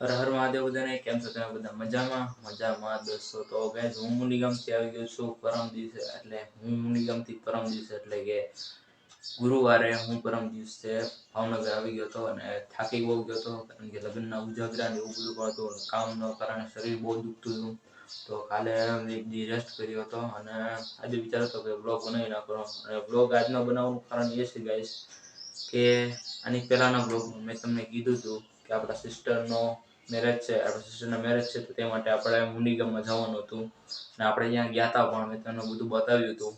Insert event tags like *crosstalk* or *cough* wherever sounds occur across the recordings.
હર હર મહાદેવ, બધાને કેમ છો? તમે બધા મજામાં? મજામાં, દોસ્તો. તો ગાઈઝ હું મુનિગામથી આવી ગયો છું પરમ દિવસે, એટલે હું મુનિગામથી પરમ દિવસે, એટલે કે ગુરુવારે હું પરમ દિવસે ભાવનગર આવી ગયો હતો અને થાકી બહુ ગયો હતો, કારણ કે લગ્નના ઉજાગરા ને એવું બધું પણ હતું કામના કારણે શરીર બહુ દુખતું હતું. તો કાલે એક દી રેસ્ટ કર્યો હતો, અને આજે વિચાર હતો કે બ્લોગ બનાવી કરો અને બ્લોગ આજનો બનાવવાનું કારણ એ છે ગાઈઝ કે આની પહેલાના બ્લોગમાં મેં તમને કીધું હતું કે આપણા સિસ્ટરનો મેરેજ છે, આપણા સિસ્ટરના મેરેજ છે, તો તે માટે આપણે મુનિગમમાં જવાનું હતું. ને આપણે ત્યાં ગયા હતા પણ મેં તમને બધું બતાવ્યું હતું.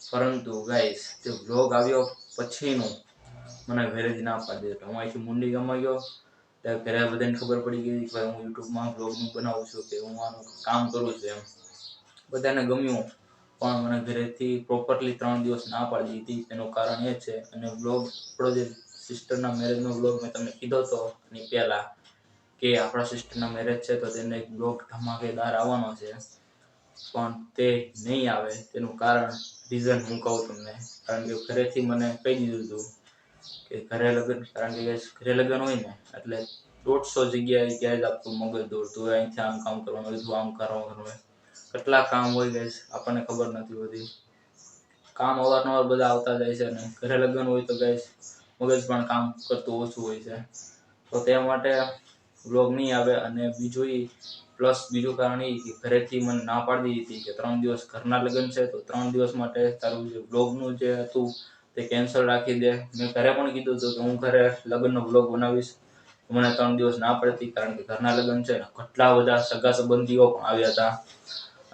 પરંતુ ગાઈસ તે બ્લોગ આવ્યો પછીનું. મને ઘરેથી ના પાડી દીધો. હું અહીંથી મુંડીગામમાં ગયો. ત્યારે ઘરે બધાને ખબર પડી ગઈ કે હું યુટ્યુબમાં બ્લોગનું બનાવું છું કે હું આનું કામ કરું છું એમ. બધાને ગમ્યું, પણ મને ઘરેથી પ્રોપરલી ત્રણ દિવસ ના પાડી દીધી. તેનું કારણ એ છે અને બ્લોગ આપણો જે સિસ્ટરના મેરેજનો બ્લોગ મેં તમને કીધો હતો એની પહેલાં કે આપણા સિસ્ટરના મેરેજ છે તો તેને એક બ્લોગ ધમાકેદાર આવવાનો છે. પણ તે નહીં આવે. તેનું કારણ રીઝન હું કહું તમને. કારણ કે ઘરેથી મને કહી દીધું હતું કે ઘરે લગ્ન, કારણ કે ઘરે લગ્ન હોય ને, એટલે દોઢસો જગ્યાએ ક્યાંય જ આપણું મગજ દોડતું હોય. અહીંથી આમ કામ કરવાનું હોય આમ કરવાનું હોય. કેટલા કામ હોય ગેસ આપણને ખબર નથી હોતી. કામ અવારનવાર બધા આવતા જાય છે અને ઘરે લગ્ન હોય તો ગેસ મગજ પણ કામ કરતું ઓછું હોય છે. તો તે માટે વ્લોગ નહીં આવે અને બીજું એ પ્લસ બીજું કારણ એ કે ઘરેથી મને ના પાડી દીધી કે ત્રણ દિવસ ઘરના લગ્ન છે તો ત્રણ દિવસ માટે તારું જે વ્લોગનું જે હતું તે કેન્સલ રાખી દે. મેં ઘરે પણ કીધું હતું કે હું ઘરે લગ્નનો વ્લોગ બનાવીશ. મને ત્રણ દિવસ ના પડતી કારણ કે ઘરના લગ્ન છે ને કેટલા બધા સગા સંબંધીઓ પણ આવ્યા હતા.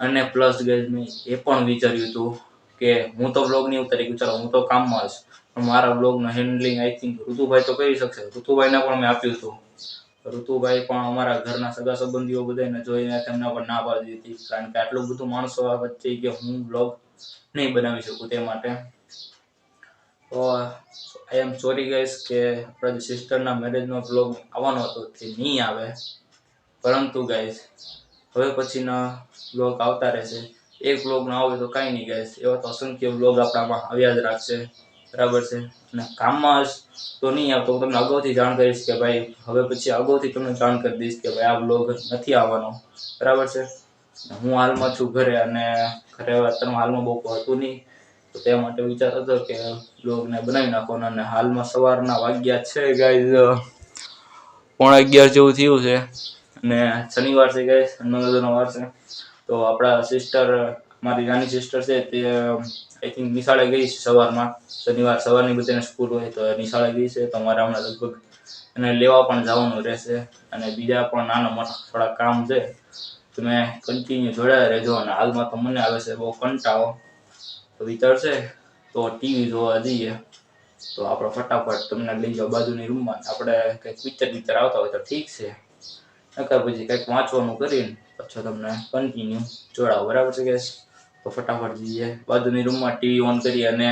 અને પ્લસ ગેજ મેં એ પણ વિચાર્યું હતું કે હું તો વ્લોગ નહીં ઉતારી, ચાલો હું તો કામમાં હશ પણ મારા બ્લોગનું હેન્ડલિંગ આઈ થિંક ઋતુભાઈ તો કરી શકશે. ઋતુભાઈને પણ મેં આપ્યું હતું. ઋતુભાઈ પણ અમારા ઘરના સગા સંબંધીઓ બધાને જોઈને તેમને પણ ના પાડી દીધી. કારણ કે આટલું બધું માણસો આ વચ્ચે કે હું બ્લોગ નહીં બનાવી શકું તે માટે. તો આઈ એમ સોરી ગાઈસ કે આપણા સિસ્ટરના મેરેજનો બ્લોગ આવવાનો હતો તે નહીં આવે. પરંતુ ગાઈસ હવે પછીના બ્લોગ આવતા રહેશે. એક બ્લોગ ના આવે તો કાંઈ નહીં ગાઈસ એવા તો અસંખ્ય બ્લોગ આપણામાં આવ્યા જ રાખશે. બરાબર છે. અને કામમાં તો નહીં આવતો. હું તમને અગાઉથી જાણ કરીશ કે ભાઈ, હવે પછી અગાઉથી તમને જાણ કરી દઈશ કે ભાઈ આ બ્લોગ નથી આવવાનો. બરાબર છે? હું હાલમાં છું ઘરે અને ઘરે અત્યારમાં હાલમાં બહુ હતું નહીં. તો તે માટે વિચાર હતો કે બ્લોગને બનાવી નાખવાનો. અને હાલમાં સવારના વાગ્યા છે ગાઈઝ પોણા અગિયાર જેવું થયું છે. અને શનિવાર છે ગાઈઝ હનુમાનનો વાર છે. તો આપણા સિસ્ટર મારી નાની સિસ્ટર છે તે આઈ થિંક નિશાળે ગઈ છે સવારમાં. શનિવાર સવારની બધાને સ્કૂલ હોય તો નિશાળે ગઈ છે. તો અમારે હમણાં લગભગ એને લેવા પણ જવાનું રહેશે. અને બીજા પણ નાના મોટા થોડા કામ છે. તમે કન્ટિન્યુ જોડાયા રહેજો. અને હાલમાં તો મને આવે છે બહુ કંટાળો. તો વિચારશે તો ટીવી જોવા જઈએ. તો આપણે ફટાફટ તમને લઈ જાઓ બાજુની રૂમમાં આપણે કંઈક પિક્ચર પિક્ચર આવતા હોય તો ઠીક છે. નકર પછી કંઈક વાંચવાનું કરીને પછી તમને કન્ટિન્યુ જોડાવો. બરાબર છે ગેસ તો ફટાફટ જઈએ. બાજુની રૂમમાં ટીવી ઓન કરી અને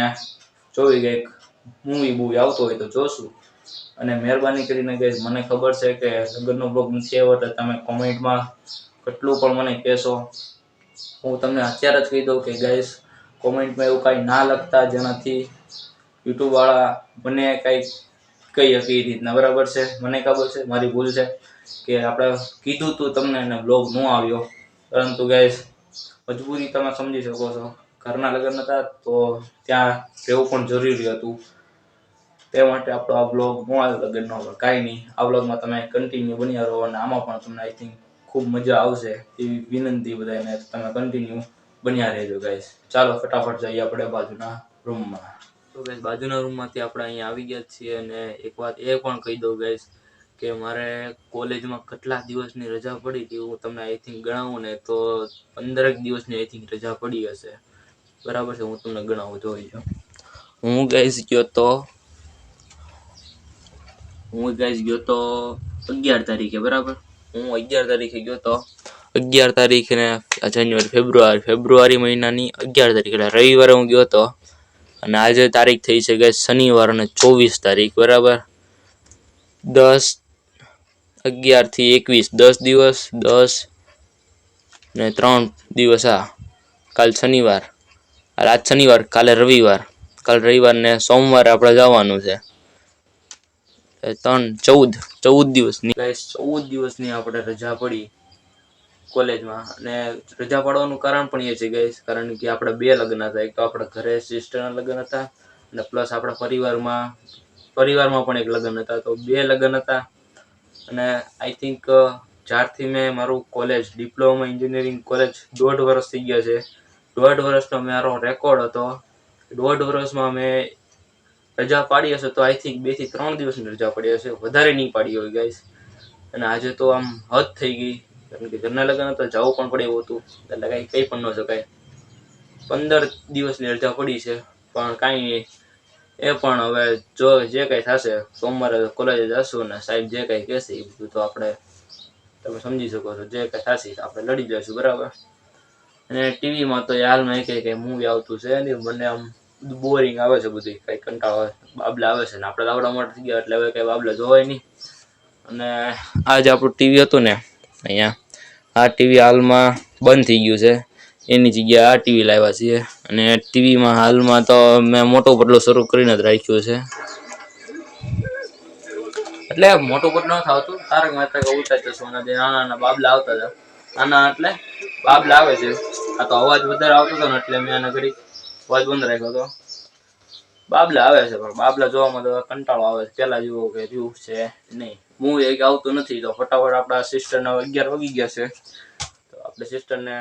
જોઈ કંઈક મૂવી બૂવી આવતો હોય તો જોશું. અને મહેરબાની કરીને ગઈ મને ખબર છે કે લગ્નનો બ્લોગ નથી આવ્યો તમે કોમેન્ટમાં કેટલું પણ મને કહેશો. હું તમને અત્યારે જ કહી દઉં કે ગાઈશ કોમેન્ટમાં એવું કાંઈ ના લખતા જેનાથી યુટ્યુબવાળા મને કાંઈ કહી શકે એ રીતના. બરાબર છે? મને ખબર છે, મારી ભૂલ છે કે આપણે કીધું તું તમને અને બ્લોગ ન આવ્યો. પરંતુ ગાઈસ મજબૂરી તમે સમજી શકો છો. ઘરના લગ્ન હતા તો ત્યાં રહેવું પણ જરૂરી હતું. તે માટે આપણો આ બ્લોગ મોબાઈલ લગ્નનો પણ કાંઈ નહીં. આ બ્લોગમાં તમે કન્ટિન્યુ બન્યા રહો અને આમાં પણ તમને આઈ થિંક ખૂબ મજા આવશે એવી વિનંતી બધાને તમે કન્ટિન્યુ બન્યા રહેજો ગાઈસ ચાલો, ફટાફટ જઈએ આપણે બાજુના રૂમમાં તો ગાઈસ બાજુના રૂમમાંથી આપણે અહીંયા આવી ગયા છીએ અને એક વાત એ પણ કહી દઉં ગાઈસ કે મારે કોલેજમાં કેટલા દિવસની રજા પડી હતી, હું તમને આઈ થિંક ગણાવું ને તો પંદરેક દિવસની આઈ થિંક રજા પડી હશે. બરાબર છે, હું તમને ગણાવું, જોઈ જાઉં હું ગાઈસ ગયો તો, હું ગાઈસ ગયો તો અગિયાર તારીખે, બરાબર? હું અગિયાર તારીખે ગયો તો અગિયાર તારીખે ને જાન્યુઆરી ફેબ્રુઆરી ફેબ્રુઆરી મહિનાની અગિયાર તારીખ, એટલે રવિવારે હું ગયો તો. અને આજે તારીખ થઈ છે કે શનિવાર અને ચોવીસ તારીખ, બરાબર? દસ અગિયારથી એકવીસ. દસ દિવસ, દસ ને ત્રણ દિવસ આ. કાલ શનિવાર. આજ શનિવાર, કાલે રવિવાર. કાલ રવિવાર ને સોમવારે આપણે જવાનું છે. ત્રણ, ચૌદ ચૌદ દિવસની. ચૌદ દિવસની આપણે રજા પડી કોલેજમાં. અને રજા પાડવાનું કારણ પણ એ છે ગાઈસ, કારણ કે આપણે બે લગ્ન હતા. એક તો આપણા ઘરે સિસ્ટરના લગ્ન હતા અને પ્લસ આપણા પરિવારમાં પરિવારમાં પણ એક લગ્ન હતા. તો બે લગ્ન હતા. અને આઈ થિંક જ્યારથી મેં મારું કોલેજ ડિપ્લોમા એન્જિનિયરિંગ કોલેજ દોઢ વર્ષ થઈ ગયા છે. દોઢ વર્ષનો મારો રેકોર્ડ હતો. દોઢ વર્ષમાં મેં રજા પાડી હશે તો આઈ થિંક બેથી ત્રણ દિવસની રજા પડી હશે. વધારે નહીં પાડી હોય ગાઈસ અને આજે તો આમ હદ થઈ ગઈ. કારણ કે ઘરના લગ્ન તો જવું પણ પડે એવું હતું. એટલે કાંઈ કંઈ પણ ન શકાય. પંદર દિવસની રજા પડી છે. પણ કાંઈ નહીં. એ પણ હવે જો જે કંઈ થશે, સોમવારે કોલેજે જશું ને સાહેબ જે કંઈ કહેશે એ બધું તો આપણે તમે સમજી શકો છો, જે કંઈ થશે આપણે લડી જઈશું, બરાબર? અને ટીવીમાં તો હાલમાં એક કંઈ મૂવી આવતું છે ને મને આમ બોરિંગ આવે છે બધી, કંઈ કંટાળો બાબલા આવે છે ને, આપણે લાવડા મોટા થઈ ગયા એટલે હવે કંઈ બાબલા જોવાય નહીં. અને આ જે આપણું ટીવી હતું ને, અહીંયા, આ ટીવી હાલમાં બંધ થઈ ગયું છે. એની જગ્યાએ આ ટીવી લાવ્યા છીએ. અને ટીવીમાં હાલમાં તો મેં મોટો પટલો શરૂ કરીને જ રાખ્યો છે. એટલે મોટું બદલો નથી આવતું તારક મહેતા કે ઉલ્ટા સોના જે નાના નાના બાબલા આવતા હતા. નાના એટલે બાબલા આવે છે. આ તો અવાજ વધારે આવતો હતો ને એટલે મેં આને ઘડી અવાજ બંધ રાખ્યો હતો. બાબલા આવે છે પણ બાબલા જોવામાં તો કંટાળો આવે છે. પેલા જેવો કે જેવું છે નહીં. મૂવી એક આવતું નથી તો ફટાફટ આપણા સિસ્ટરને અગિયાર વાગી ગયા છે. તો આપણે સિસ્ટરને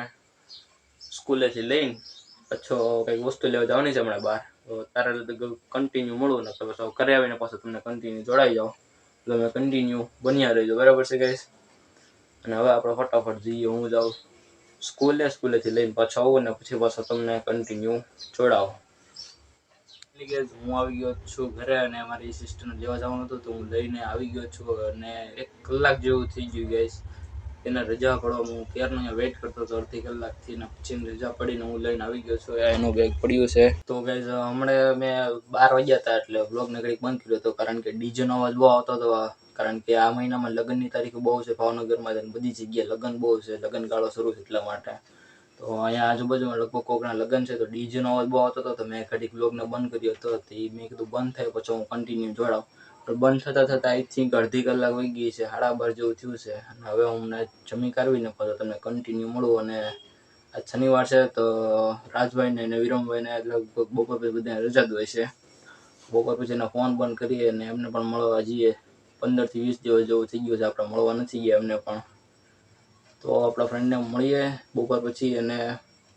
સ્કૂલેથી લઈને પછો કંઈક વસ્તુ લેવા જવાની છે હમણાં બહાર. તો તારે કન્ટિન્યુ મળવું ને તો પછી ઘરે આવીને પાછું તમને કન્ટિન્યુ જોડાઈ જાઓ તમે કન્ટિન્યુ બન્યા રહેજો. બરાબર છે ગાઈસ અને હવે આપણે ફટાફટ જઈએ. હું જાઉં સ્કૂલે સ્કૂલેથી લઈને પાછો આવું ને પછી પાછો તમને કન્ટિન્યુ જોડાવો. એટલે હું આવી ગયો છું ઘરે અને મારી સિસ્ટરને લેવા જવાનું હતું તો હું લઈને આવી ગયો છું અને એક કલાક જેવું થઈ ગયું ગાઈસ એને રજા પડવા હું ક્યારનો અહીંયા વેઇટ કરતો હતો અડધી કલાકથી ને પછી રજા પડીને હું લઈને આવી ગયો છું. એનું બેગ પડ્યું છે. તો ગાઈઝ હમણાં મેં બાર વાગ્યા હતા એટલે બ્લોગને ઘડીક બંધ કર્યો હતો કારણ કે ડીજેનો અવાજ બહુ આવતો હતો. કારણ કે આ મહિનામાં લગ્નની તારીખો બહુ છે ભાવનગરમાં બધી જગ્યાએ લગ્ન બહુ છે. લગ્ન ગાળો શરૂ છે એટલા માટે. તો અહીંયા આજુબાજુમાં લગભગ કોકના લગ્ન છે તો ડીજેનો અવાજ બહુ આવતો હતો તો મેં ઘડીક બ્લોગને બંધ કર્યો હતો. મેં કીધું બંધ થાય પછી હું કન્ટિન્યુ જોડાઉં બંધ થતાં થતાં આઈ થિંક અડધી કલાક વહી ગઈ છે, સાડા બાર જેવું થયું છે. અને હવે હું અમને જમી કાઢવીને તો તમને કન્ટિન્યુ મળું અને આજ શનિવાર છે તો રાજભાઈને અને વિરમભાઈને લગભગ બપોર પછી બધાને રજા જ હોય છે. બપોર પછી એના ફોન બંધ કરીએ અને એમને પણ મળવા જઈએ. પંદરથી વીસ દિવસ જેવું થઈ ગયું છે, આપણે મળવા નથી ગયા એમને પણ. તો આપણા ફ્રેન્ડને મળીએ બપોર પછી અને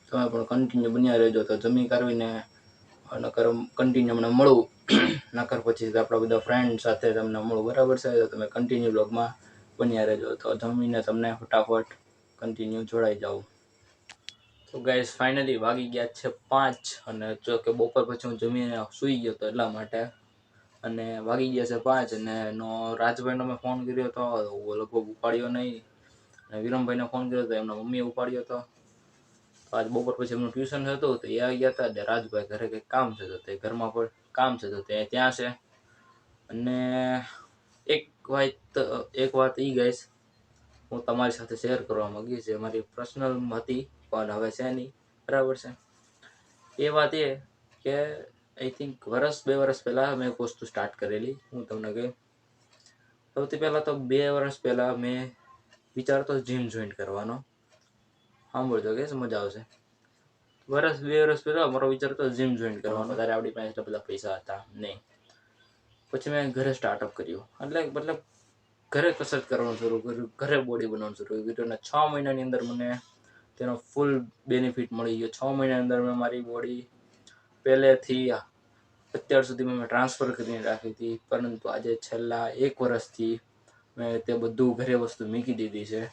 તમે પણ કન્ટિન્યુ બન્યા રહેજો. તો જમી કાઢવીને નકર કન્ટિન્યુ અમને મળું *clears throat* નકર પછી આપણા બધા ફ્રેન્ડ સાથે તમને મળવું. બરાબર છે? તો તમે કન્ટિન્યુ બ્લોગમાં બન્યા રહેજો. તો જમીને તમને ફટાફટ કન્ટિન્યુ જોડાઈ જાઓ. તો ગાઈસ ફાઇનલી વાગી ગયા છે પાંચ અને જો કે બપોર પછી હું જમીને સૂઈ ગયો હતો એટલા માટે. અને વાગી ગયા છે પાંચ અને એનો રાજભાઈનો મેં ફોન કર્યો હતો લગભગ ઉપાડ્યો નહીં. અને વિરમભાઈને ફોન કર્યો હતો એમના મમ્મીએ ઉપાડ્યો હતો આજ બપોર પછી એમનું ટ્યુશન હતું તો એ ગયા હતા એટલે રાજભાઈ ઘરે કંઈક કામ છે તો તે ઘરમાં પણ કામ છે તો તે ત્યાં છે. અને એક વાત એક વાત એ ગઈશ હું તમારી સાથે શેર કરવા માંગીશ, જે મારી પર્સનલ હતી, પણ હવે છે નહીં. બરાબર છે? એ વાત એ કે આઈ થિંક વર્ષ બે વર્ષ પહેલાં મેં એક વસ્તુ સ્ટાર્ટ કરેલી, હું તમને કહી. સૌથી પહેલાં તો બે વર્ષ પહેલાં મેં વિચારતો જીમ જોઈન કરવાનો. સાંભળજો કે મજા આવશે? વર્ષ બે વર્ષ પહેલાં મારો વિચાર હતો જીમ જોઈન કરવાનો. ત્યારે આપણી પાસે એટલા બધા પૈસા હતા, નહીં. પછી મેં ઘરે સ્ટાર્ટઅપ કર્યું. એટલે મતલબ ઘરે કસરત કરવાનું શરૂ કર્યું, ઘરે બોડી બનાવવાનું શરૂ કર્યું. અને છ મહિનાની અંદર મને તેનો ફૂલ બેનિફિટ મળી ગયો. છ મહિનાની અંદર મેં મારી બોડી પહેલેથી અત્યાર સુધીમાં મેં ટ્રાન્સફર કરીને રાખી હતી. પરંતુ આજે છેલ્લા એક વર્ષથી મેં તે બધું ઘરે વસ્તુ મૂકી દીધી છે.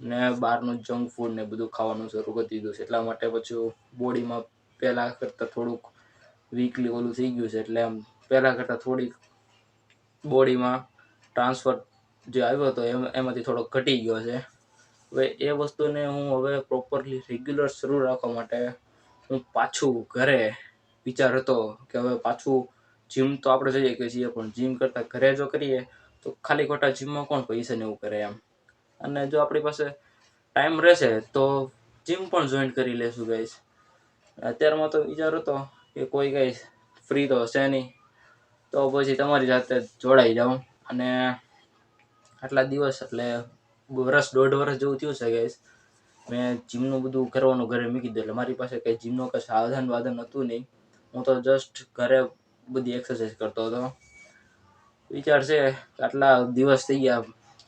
ને બહારનું જંક ફૂડ ને બધું ખાવાનું શરૂ કરી દીધું છે. એટલા માટે પછી બોડીમાં પહેલાં કરતાં થોડુંક વીકલી ઓલું થઈ ગયું છે. એટલે આમ પહેલાં કરતાં થોડીક બોડીમાં ટ્રાન્સફર જે આવ્યો હતો એમ, એમાંથી થોડોક ઘટી ગયો છે. હવે એ વસ્તુને હું હવે પ્રોપરલી રેગ્યુલર શરૂ રાખવા માટે હું પાછું ઘરે વિચાર હતો કે હવે પાછું જીમ તો આપણે જઈએ કે છીએ, પણ જીમ કરતાં ઘરે જો કરીએ તો ખાલી ખોટા જીમમાં કોણ પૈસા ને એવું કરે એમ. અને જો આપણી પાસે ટાઈમ રહેશે તો જીમ પણ જોઈન કરી લેશું ગાઈસ અત્યારમાં તો વિચાર હતો કે કોઈ ગાઈસ ફ્રી તો હશે નહીં. તો પછી તમારી સાથે જોડાઈ જાઉં. અને આટલા દિવસ એટલે વરસ દોઢ વર્ષ જેવું થયું છે ગાઈસ મેં જીમનું બધું કરવાનું ઘરે મૂકી દીધું એટલે મારી પાસે કંઈ જીમનું કંઈ સાધન વાધન હતું નહીં. હું તો જસ્ટ ઘરે બધી એક્સરસાઇઝ કરતો હતો. વિચાર છે આટલા દિવસ થઈ ગયા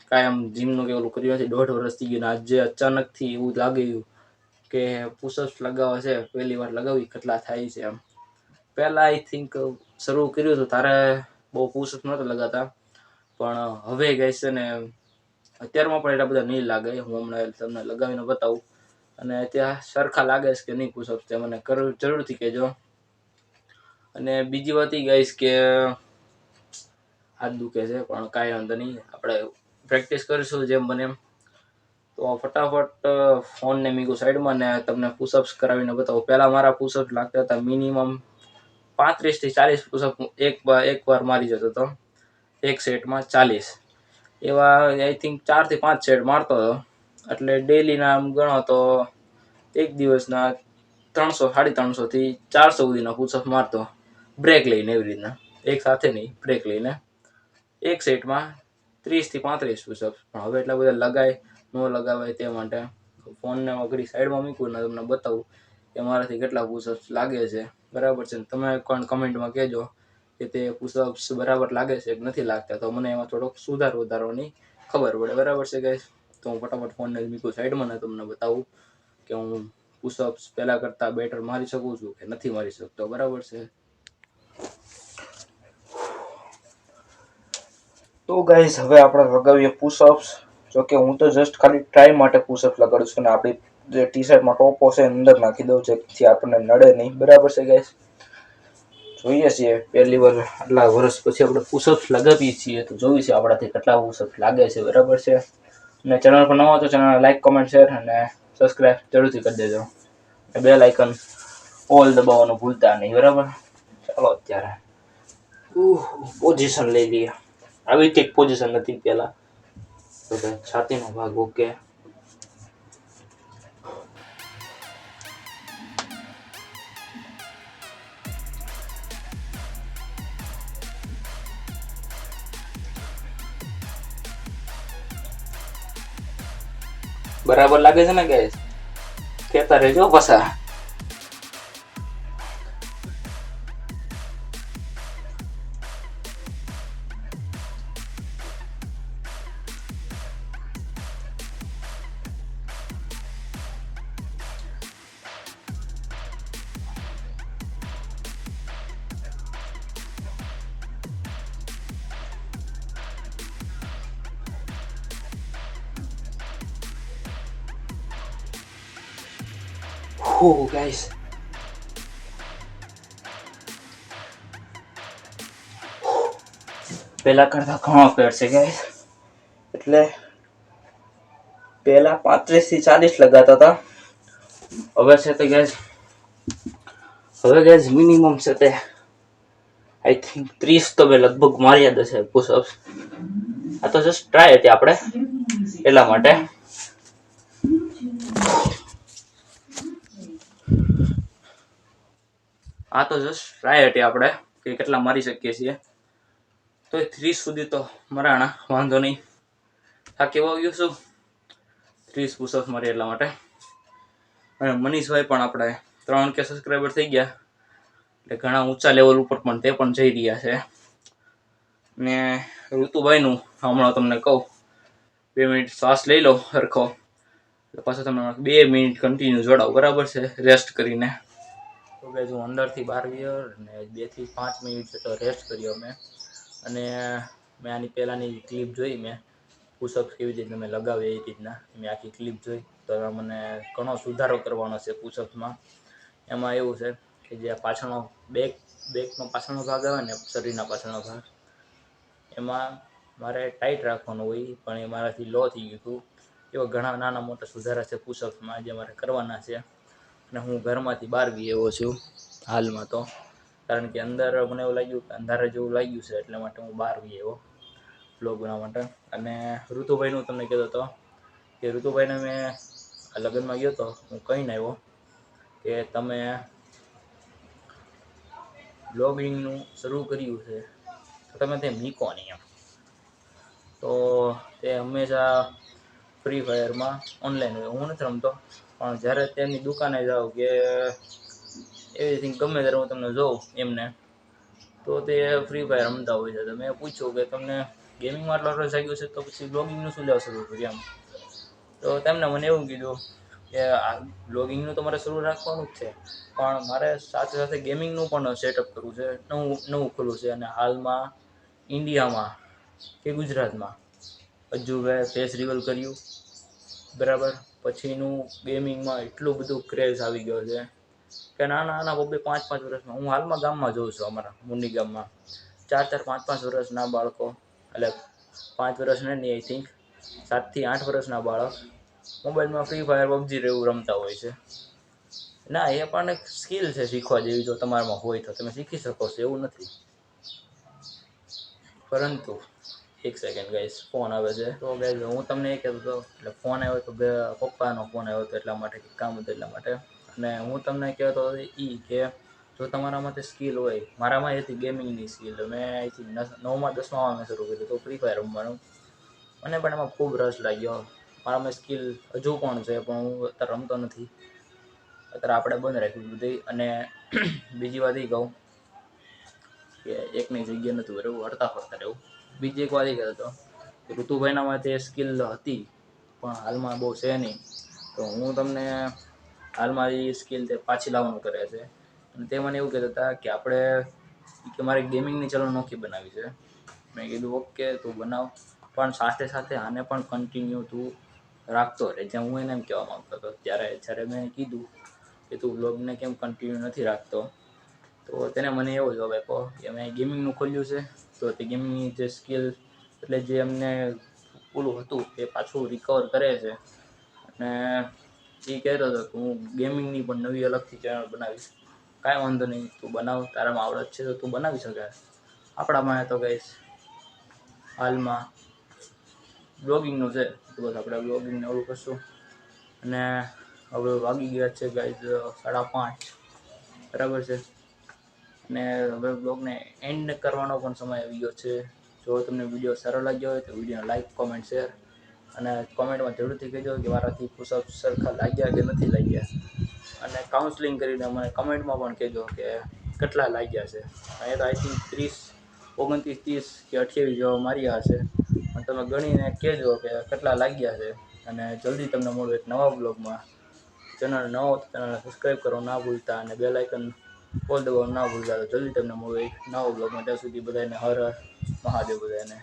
કાંઈ આમ જીમનું કે ઓલું કર્યું નથી દોઢ વર્ષ થઈ ગયું આજે અચાનકથી એવું લાગ્યું કે પુશઅપ્સ લગાવવા છે. પહેલી વાર લગાવી, કેટલા થાય છે એમ. પહેલાં આઈ થિંક શરૂ કર્યું હતું તારે બહુ પુશઅપ નહોતા લગાતા પણ હવે ગઈ છે ને અત્યારમાં પણ એટલા બધા નહીં લાગે. હું હમણાં તમને લગાવીને બતાવું. અને ત્યાં સરખા લાગે છે કે નહીં પુશઅપ તે મને જરૂરથી કહેજો. અને બીજી વાત એ ગાઈશ કે, હાથ દુખે છે, પણ કાંઈ વાંધો નહીં. આપણે પ્રેક્ટિસ કરીશું જેમ બને એમ. તો ફટાફટ ફોનને મીગું સાઈડમાં ને તમને પુશઅપ્સ કરાવીને બતાવું. પહેલાં મારા પુશઅપ્સ લાગતા હતા મિનિમમ પાંત્રીસથી ચાલીસ પુશઅપ એક એક વાર મારી જતો હતો. એક સેટમાં ચાલીસ. એવા આઈ થિંક ચારથી પાંચ સેટ મારતો હતો. એટલે ડેલીના આમ ગણો તો એક દિવસના ત્રણસો, સાડી ત્રણસોથી ચારસો સુધીના પુશઅપ મારતો. બ્રેક લઈને એવી રીતના. એક સાથે નહીં બ્રેક લઈને. એક સેટમાં ત્રીસથી પાંત્રીસ પુશઅપ પણ હવે એટલા બધા લગાય, ન લગાવાય તે માટે ફોનને ઘડી સાઈડમાં મૂકું ને તમને બતાવું કે મારાથી કેટલા પુશઅપ્સ લાગે છે. બરાબર છે તમે કોણ કમેન્ટમાં કહેજો કે તે પુશઅપ્સ બરાબર લાગે છે કે નથી લાગતા? તો મને એમાં થોડોક સુધાર વધારવાની ખબર પડે. બરાબર છે ગાઈસ તો હું ફટાફટ ફોનને મૂકું સાઈડમાં ને તમને બતાવું કે હું પુશઅપ્સ પહેલાં કરતાં બેટર મારી શકું છું કે નથી મારી શકતો? બરાબર છે? તો ગાઈઝ હવે આપણે લગાવીએ પુશઅપ્સ જો કે હું તો જસ્ટ ખાલી ટ્રાય માટે પુશઅપ લગાડું છું અને આપણી જે ટી શર્ટમાં ટોપો છે અંદર નાખી દઉં જેથી આપણને નડે નહીં. બરાબર છે ગાઈઝ જોઈએ છીએ પહેલી વાર આટલા વર્ષ પછી આપણે પુશઅપ્સ લગાવીએ છીએ તો જોઈએ છીએ આપણાથી કેટલા પુશઅપ લાગે છે, બરાબર છે? અને ચેનલ પર નવો તો ચેનલ લાઈક કોમેન્ટ શેર અને સબસ્ક્રાઈબ જરૂરથી કરી દેજો. અને બે લાઇકન ઓલ દબાવવાનું ભૂલતા નહીં, બરાબર? ચાલો અત્યારે. પોઝિશન લઈ લઈએ. આવી કંઈક પોઝિશન નથી પહેલા. તો કે છાતીનો ભાગ ઓકે બરાબર લાગે છે ને ગેસ કેતા રહેજો પસા Whew, guys. પેલા કરતા ઘણો ફેર છે ગાઈસ એટલે પેલા પાંત્રીસથી ચાલીસ લગાતા હતા. હવે છે તે ગેસ હવે ગેસ મિનિમમ છે તે આઈ થિંક ત્રીસ તો મેં લગભગ માર્યા છે પુશઅપ્સ આ તો જસ્ટ ટ્રાય હતી આપણે એટલા માટે. આ તો જસ્ટ ટ્રાય હતી આપણે, કે કેટલા મારી શકીએ છીએ. તો ત્રીસ સુધી તો મરાણા, વાંધો નહીં. થાકી વાગ્યું છું ત્રીસ પુષઅપ મારી એટલા માટે. અને મનીષભાઈ પણ આપણે ત્રણ કે સબસ્ક્રાઈબર થઈ ગયા. એટલે ઘણા ઊંચા લેવલ ઉપર પણ તે પણ જઈ રહ્યા છે. ને ઋતુભાઈનું હમણાં તમને કહું, બે મિનિટ શ્વાસ લઈ લો સરખો એટલે પાછો તમે બે મિનિટ કન્ટિન્યુ જોડાવ. બરાબર છે? રેસ્ટ કરીને. તો કે હું અંદરથી બાર ગયો અને બેથી પાંચ મિનિટ જેટલો રેસ્ટ કર્યો મેં અને મેં આની પહેલાંની ક્લિપ જોઈ, મેં પુશઅપ કેવી રીતે મેં લગાવી એ રીતના. મેં આખી ક્લિપ જોઈ. તો મને ઘણો સુધારો કરવાનો છે પુશઅપ્સમાં એમાં એવું છે કે જે પાછળનો બેક બેકનો પાછળનો ભાગ આવે ને શરીરના પાછળનો ભાગ, એમાં મારે ટાઈટ રાખવાનું હોય, પણ એ મારાથી લો થઈ ગયું હતું. એવા ઘણા નાના મોટા સુધારા છે પુશઅપ્સમાં જે મારે કરવાના છે. અને હું ઘરમાંથી બહાર બી એવો છું હાલમાં તો. કારણ કે અંદર મને એવું લાગ્યું કે અંધારે જેવું લાગ્યું છે, એટલે માટે હું બહાર બી એવો બ્લોગ માટે. અને ઋતુભાઈનું તમને કહેતો હતો કે ઋતુભાઈને મેં લગ્નમાં ગયો હતો હું કહીને આવ્યો કે તમે બ્લોગિંગનું શરૂ કર્યું છે, તો તમે તે મીકો નહીં એમ. તો તે હંમેશા ફ્રી ફાયરમાં ઓનલાઈન હોય. હું નથી રમતો. પણ જ્યારે તેમની દુકાને જાઉં કે એવીથિંગ ગમે ત્યારે હું તમને જોઉં એમને, તો તે ફ્રી ફાયર રમતા હોય છે. તો મેં પૂછ્યું કે તમને ગેમિંગમાં આટલો રસ જાગ્યો છે તો પછી બ્લોગિંગનું શું જાવ શરૂ કર્યું એમ? તો તેમને મને એવું કીધું કે આ બ્લોગિંગનું તો મારે શરૂ રાખવાનું જ છે, પણ મારે સાથે સાથે ગેમિંગનું પણ સેટઅપ કરવું છે, નવું નવું ખોલવું છે. અને હાલમાં ઇન્ડિયામાં કે ગુજરાતમાં મેં ફેસ રિવલ કર્યું. બરાબર? પછીનું ગેમિંગમાં એટલું બધું ક્રેઝ આવી ગયો છે કે નાના નાના બબ્બે પાંચ પાંચ વર્ષમાં, હું હાલમાં ગામમાં જોઉં છું અમારા મુન્ની ગામમાં. ચાર ચાર પાંચ પાંચ વર્ષના બાળકો, એટલે પાંચ વર્ષને નહીં આઈ થિંક સાતથી આઠ વર્ષના બાળક મોબાઈલમાં ફ્રી ફાયર પબજી રહેવું રમતા હોય છે. ના, એ પણ એક સ્કિલ છે શીખવા જેવી, જો તમારામાં હોય તો તમે શીખી શકો છો, એવું નથી. પરંતુ એક સેકન્ડ ગાઈસ ફોન આવે છે. તો ગાઈસ હું તમને એ કહેતો હતો, એટલે ફોન આવ્યો તો પપ્પાનો ફોન આવ્યો હતો એટલા માટે કામ હતું એટલા માટે. અને હું તમને કહેતો હતો એ કે જો તમારામાં તે સ્કિલ હોય, મારામાં એ હતી ગેમિંગની સ્કિલ મેં અહીંથી નવમાં, દસમાં મેં શરૂ કર્યું તો ફ્રી ફાયર રમવાનું. મને પણ એમાં ખૂબ રસ લાગ્યો. મારામાં સ્કિલ હજુ પણ છે, પણ હું અત્યારે રમતો નથી. અત્યારે આપણે બંધ રાખ્યું બધી. અને બીજી વાત એ કહું કે એકની જગ્યા નથી રહેવું હરતા ફરતા રહેવું. બીજી વાત એ કહેતો હતો ઋતુભાઈનામાં તે સ્કિલ હતી, પણ હાલમાં બહુ છે નહીં. તો હું તમને હાલમાં એ સ્કિલ તે પાછી લાવવાનું કરે છે. અને તે મને એવું કહેતા હતા કે આપણે કે મારે ગેમિંગની ચલો નોખી બનાવી છે. મેં કીધું, ઓકે, તું બનાવ. પણ સાથે સાથે આને પણ કન્ટિન્યુ તું રાખતો રહે. જ્યાં હું એને એમ કહેવા માંગતો હતો. ત્યારે જ્યારે મેં કીધું કે તું બ્લોગને કેમ કન્ટિન્યુ નથી રાખતો, તો તેને મને એવો જવાબ આપ્યો કે મેં ગેમિંગનું ખોલ્યું છે. તો તે ગેમની જે સ્કિલ એટલે જે અમને ઓલું હતું એ પાછું રિકવર કરે છે. અને એ કહેતો હતો કે હું ગેમિંગની પણ નવી અલગથી ચેનલ બનાવીશ. કાંઈ વાંધો નહીં, તું બનાવ, તારામાં આવડત છે તો તું બનાવી શકે આપણામાં તો કહીશ હાલમાં બ્લોગિંગનું છે. તો બસ આપણે બ્લોગિંગને ઓલું કરશું. અને હવે વાગી ગયા છે ગાઈઝ સાડા પાંચ. બરાબર છે? અને હવે બ્લોગને એન્ડ કરવાનો પણ સમય આવી ગયો છે. જો તમને વીડિયો સારો લાગ્યો હોય તો વિડીયોને લાઈક કોમેન્ટ શેર અને કોમેન્ટમાં જરૂરથી કહેજો કે મારાથી પુષઅપ સરખા લાગ્યા કે નથી લાગ્યા. અને કાઉન્સલિંગ કરીને મને કમેન્ટમાં પણ કહેજો કે કેટલા લાગ્યા છે. અહીંયા તો આઈ થિંક ત્રીસ, ઓગણત્રીસ, ત્રીસ કે અઠ્યાવીસ જેવા માર્યા હશે. પણ તમે ગણીને કહેજો કે કેટલા લાગ્યા છે. અને જલ્દી તમને મળું એક નવા બ્લોગમાં ચેનલ નવો તો ચેનલને સબસ્ક્રાઈબ કરો ના ભૂલતા અને બે લાઇકન કોલ દબાવવાનું ના ભૂલતા જલ્દી તમને મૂવી નવો બ્લોગમાં ત્યાં સુધી બધાને હર હર મહાદેવ બધાને.